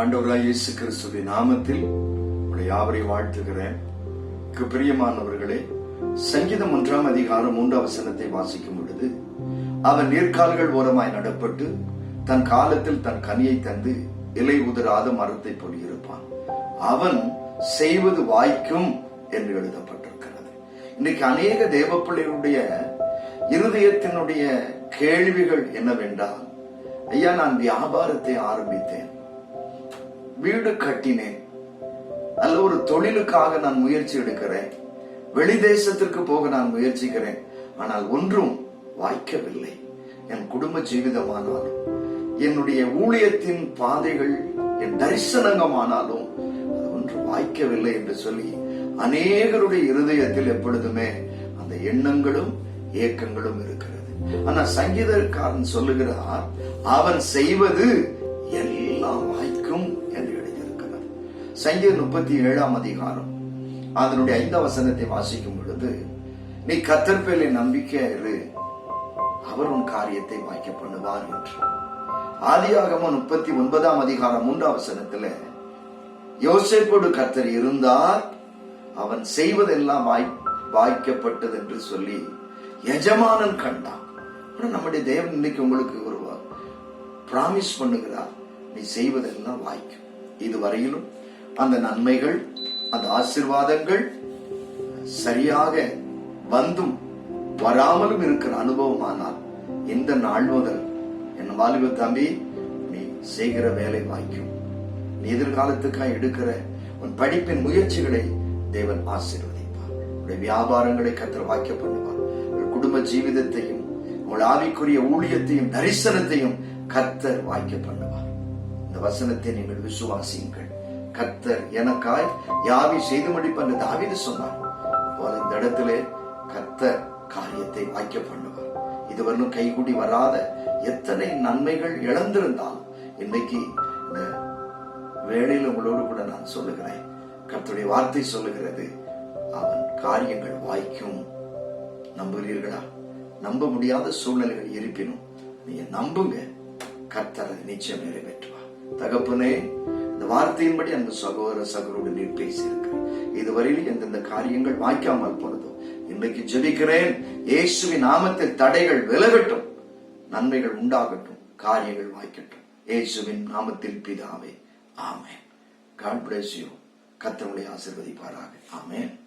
ஆண்டவராய் இயேசு கிறிஸ்துவின் நாமத்தில் உங்களை யாவரை வாழ்த்துகிறேன். பிரியமானவர்களே சங்கீதம் ஒன்றாம் அதிகாரம் மூன்றாம் வசனத்தை வாசிக்கும் பொழுது அவன் நேர்கால்கள் ஓரமாய் நடப்பட்டு தன் காலத்தில் தன் கனியை தந்து இலை உதராத மரத்தை போலியிருப்பான் அவன் செய்வது வாய்க்கும் என்று எழுதப்பட்டிருக்கிறது. இன்னைக்கு அநேக தேவ பிள்ளைகளுடைய இருதயத்தினுடைய கேள்விகள் என்னவென்றால் ஐயா நான் வியாபாரத்தை ஆரம்பித்தேன். வீடு கட்டினேன். அல்ல ஒரு தொழிலுக்காக நான் முயற்சி எடுக்கிறேன். வெளி தேசத்திற்கு போக நான் முயற்சிக்கிறேன். ஆனால் ஒன்றும் வாய்க்கவில்லை. என் குடும்ப ஜீவிதமானாலும் என்னுடைய ஊழியத்தின் பாதைகள் என் தரிசனங்கமானாலும் அது ஒன்றும் வாய்க்கவில்லை என்று சொல்லி அநேகருடைய இருதயத்தில் எப்பொழுதுமே அந்த எண்ணங்களும் ஏக்கங்களும் இருக்கிறது. ஆனா சங்கீதக்காரன் சொல்லுகிறார் அவன் செய்வது எல்லாம் சங்கீதம் முப்பத்தி ஏழாம் அதிகாரம். அதனுடைய ஐந்தாம் வசனத்தை வாசிக்கும் பொழுது நீ கத்தர்பேலை நம்பிக்கை இரு. அவர் உன் காரியத்தை வாய்க்க பண்ணுவார் என்று. ஆதியாகம முப்பத்தி ஒன்பதாம் அதிகாரம் மூன்றாம் வசனத்துல யோசிப்போடு கர்த்தர் இருந்தார். அவன் செய்வதெல்லாம் வாய் வாய்க்கப்பட்டது என்று சொல்லி எஜமானன் கண்டான். நம்முடைய தேவன் இன்னைக்கு உங்களுக்கு ஒரு பிராமிஸ் பண்ணுகிறார். நீ செய்வதெல்லாம் வாய்க்கும். இதுவரையிலும் அந்த நன்மைகள் அந்த ஆசிர்வாதங்கள் சரியாக வந்தும் வராமலும் இருக்கிற அனுபவமானால் இந்த நாள் முதல் என் வாலிப தம்பி நீ செய்கிற வேலை வாய்க்கும். நீ எதிர்காலத்துக்காக எடுக்கிற உன் படிப்பின் முயற்சிகளை தேவன் ஆசீர்வதிப்பார். உடைய வியாபாரங்களை கத்தர் வாக்கிய பண்ணுவார். உங்கள் குடும்ப ஜீவிதத்தையும் உங்கள் ஆவிக்குரிய ஊழியத்தையும் தரிசனத்தையும் கத்தர் வாய்க்க பண்ணுவார். இந்த வசனத்தை நீங்கள் விசுவாசியுங்கள். கர்த்தர் எனக்காய் யாவி செய்து முடிப்பார் தாவிது சொன்னார். போல இந்த இடத்துல கர்த்தர் காரியத்தை வாய்க்க பண்ணுவார் இதுவரையும் கைகூடி வராத எத்தனை நன்மைகள் இழந்திருந்தாலும் இன்னைக்கு இந்த வேலையில் உங்களோடு கூட நான் சொல்லுகிறேன். கர்த்தருடைய வார்த்தை சொல்லுகிறது அவன் காரியங்கள் வாய்க்கும். நம்புகிறீர்களா? நம்ப முடியாத சூழ்நிலைகள் இருப்பினும் நீங்க நம்புங்க. கர்த்தர் நிச்சயம் நிறைவேற்றுவார். தகப்பனே இந்த வார்த்தையின்படி அந்த சகோதர சகோதரோடு நீர் பேசியிருக்க. இதுவரையில் எந்தெந்த காரியங்கள் வாய்க்காமல் போனதோ இன்றைக்கு ஜெபிக்கிறேன். இயேசுவின் நாமத்தில் தடைகள் விலகட்டும். நன்மைகள் உண்டாகட்டும். காரியங்கள் வாய்க்கட்டும். இயேசுவின் நாமத்தில் பிதாவே. ஆமேன். காட் பிளஸ் யூ கத்தனுடைய ஆசிர்வதிப்பாராக. ஆமேன்.